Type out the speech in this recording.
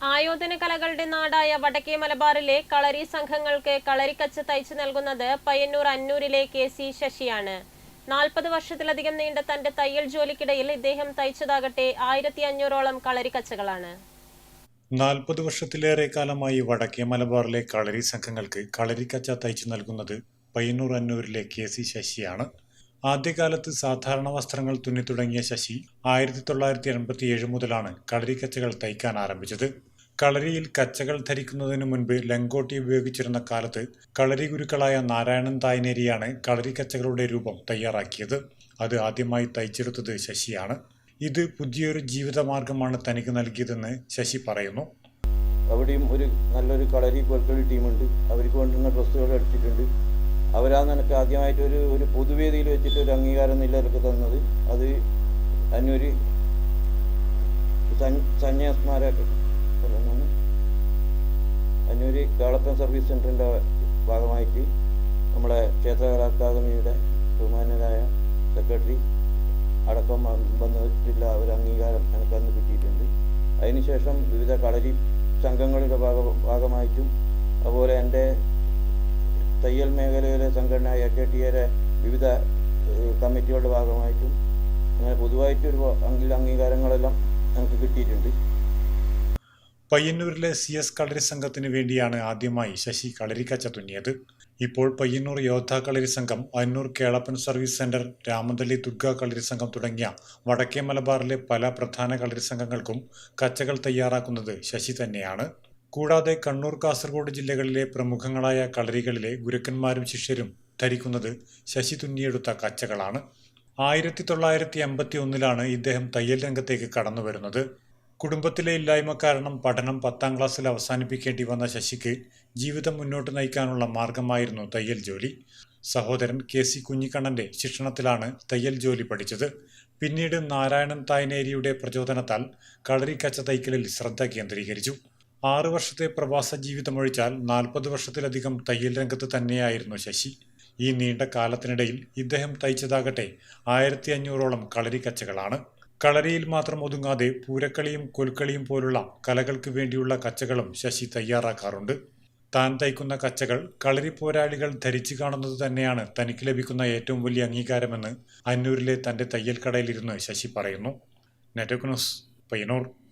ആയോധന കലകളുടെ നാടായ വടക്കേ മലബാറിലെ കളരി സംഘങ്ങൾക്ക് കളരിക്കച്ച് തയ്ച്ചു നൽകുന്നത് പയ്യന്നൂർ അന്നൂരിലെ കെ സി ശശിയാണ്. നാൽപ്പത് വർഷത്തിലധികം നീണ്ട തന്റെ തയ്യൽ ജോലിക്കിടയിൽ ഇദ്ദേഹം തയ്ച്ചതാകട്ടെ ആയിരത്തി അഞ്ഞൂറോളം കളരിക്കച്ചകളാണ്. നാൽപ്പത് വർഷത്തിലേറെ കാലമായി വടക്കേ മലബാറിലെ കളരി സംഘങ്ങൾക്ക് കളരിക്കച്ച തയ്ച്ചു നൽകുന്നത് പയ്യന്നൂർ അന്നൂരിലെ കെ സി ശശിയാണ്. ആദ്യകാലത്ത് സാധാരണ വസ്ത്രങ്ങൾ തുന്നി തുടങ്ങിയ ശശി ആയിരത്തി തൊള്ളായിരത്തി എൺപത്തി ഏഴ് മുതലാണ് കളരിക്കച്ചകൾ തയ്ക്കാൻ ആരംഭിച്ചത്. കളരിയിൽ കച്ചകൾ ധരിക്കുന്നതിന് മുൻപ് ലങ്കോട്ടി ഉപയോഗിച്ചിരുന്ന കാലത്ത് കളരി ഗുരുക്കളായ നാരായണൻ കളരി കച്ചകളുടെ രൂപം തയ്യാറാക്കിയത്. അത് ആദ്യമായി തയ്ച്ചെടുത്തത് ശശിയാണ്. ഇത് പുതിയൊരു ജീവിതമാർഗമാണ് തനിക്ക് നൽകിയതെന്ന് ശശി പറയുന്നു. അവിടെയും ഒരു നല്ലൊരു കളരി കോൽക്കളി ടീമുണ്ട്. അവർക്ക് വേണ്ടുന്ന ഡ്രസ്സുകൾ അടിച്ചിട്ടുണ്ട്. അവരാണ് എനിക്ക് ആദ്യമായിട്ട് ഒരു ഒരു പൊതുവേദിയിൽ വെച്ചിട്ട് ഒരു അംഗീകാരം നിലർക്ക് തന്നത്. അത് അന്നൊരു സന്യാസ്മാരൊക്കെ. അതിനൊരു കേളപ്പൻ സർവീസ് സെന്ററിന്റെ ഭാഗമായിട്ട് നമ്മളെ ക്ഷേത്രകല അക്കാദമിയുടെ ബഹുമാനരായ സെക്രട്ടറി അടക്കം വന്നിട്ടുള്ള ഒരു അംഗീകാരം എനിക്ക് അന്ന് കിട്ടിയിട്ടുണ്ട്. അതിനുശേഷം വിവിധ കളരി സംഘങ്ങളുടെ ഭാഗ ഭാഗമായിട്ടും അതുപോലെ എന്റെ തയ്യൽ മേഖലയിലെ സംഘടന എ കെ ടി എയുടെ വിവിധ കമ്മിറ്റികളുടെ ഭാഗമായിട്ടും അങ്ങനെ പൊതുവായിട്ടൊരു അംഗീകാരങ്ങളെല്ലാം നമുക്ക് കിട്ടിയിട്ടുണ്ട്. പയ്യന്നൂരിലെ സി എസ് കളരി സംഘത്തിന് വേണ്ടിയാണ് ആദ്യമായി ശശി കളരിക്കച്ച തുന്നിയത് ഇപ്പോൾ പയ്യന്നൂർ യോദ്ധ കളരി സംഘം അന്നൂർ കേളപ്പൻ സർവീസ് സെന്റർ രാമന്തള്ളി ദുർഗ കളരി സംഘം തുടങ്ങിയ വടക്കേ മലബാറിലെ പല പ്രധാന കളരി സംഘങ്ങൾക്കും കച്ചകൾ തയ്യാറാക്കുന്നത് ശശി തന്നെയാണ്. കൂടാതെ കണ്ണൂർ കാസർഗോഡ് ജില്ലകളിലെ പ്രമുഖങ്ങളായ കളരികളിലെ ഗുരുക്കന്മാരും ശിഷ്യരും ധരിക്കുന്നത് ശശി തുന്നിയെടുത്ത കച്ചകളാണ്. ആയിരത്തി തൊള്ളായിരത്തി എൺപത്തി ഒന്നിലാണ് ഇദ്ദേഹം തയ്യൽ രംഗത്തേക്ക് കടന്നു വരുന്നത് കുടുംബത്തിലെ ഇല്ലായ്മ കാരണം പഠനം പത്താം ക്ലാസ്സിൽ അവസാനിപ്പിക്കേണ്ടി വന്ന ശശിക്ക് ജീവിതം മുന്നോട്ട് നയിക്കാനുള്ള മാർഗമായിരുന്നു തയ്യൽ ജോലി. സഹോദരൻ കെ സി കുഞ്ഞിക്കണ്ണന്റെ ശിക്ഷണത്തിലാണ് തയ്യൽ ജോലി പഠിച്ചത്. പിന്നീട് നാരായണൻ തായനേരിയുടെ പ്രചോദനത്താൽ കളരി കച്ച തയ്ക്കലിൽ ശ്രദ്ധ കേന്ദ്രീകരിച്ചു. ആറു വർഷത്തെ പ്രവാസ ജീവിതം ജീവിതമൊഴിച്ചാൽ നാൽപ്പത് വർഷത്തിലധികം തയ്യൽ രംഗത്ത് തന്നെയായിരുന്നു ശശി. ഈ നീണ്ട കാലത്തിനിടയിൽ ഇദ്ദേഹം തയ്ച്ചതാകട്ടെ ആയിരത്തി അഞ്ഞൂറോളം കളരി കച്ചകളാണ് കളരിയിൽ മാത്രം ഒതുങ്ങാതെ പൂരക്കളിയും കൊൽക്കളിയും പോലുള്ള കലകൾക്ക് വേണ്ടിയുള്ള കച്ചകളും ശശി തയ്യാറാക്കാറുണ്ട്. താൻ തയ്ക്കുന്ന കച്ചകൾ കളരി പോരാളികൾ ധരിച്ചു കാണുന്നത് തന്നെയാണ് തനിക്ക് ലഭിക്കുന്ന ഏറ്റവും വലിയ അംഗീകാരമെന്ന് അന്നൂരിലെ തന്റെ തയ്യൽ കടയിലിരുന്ന് ശശി പറയുന്നു. നെറ്റോക്നോസ് പയ്യന്നൂർ.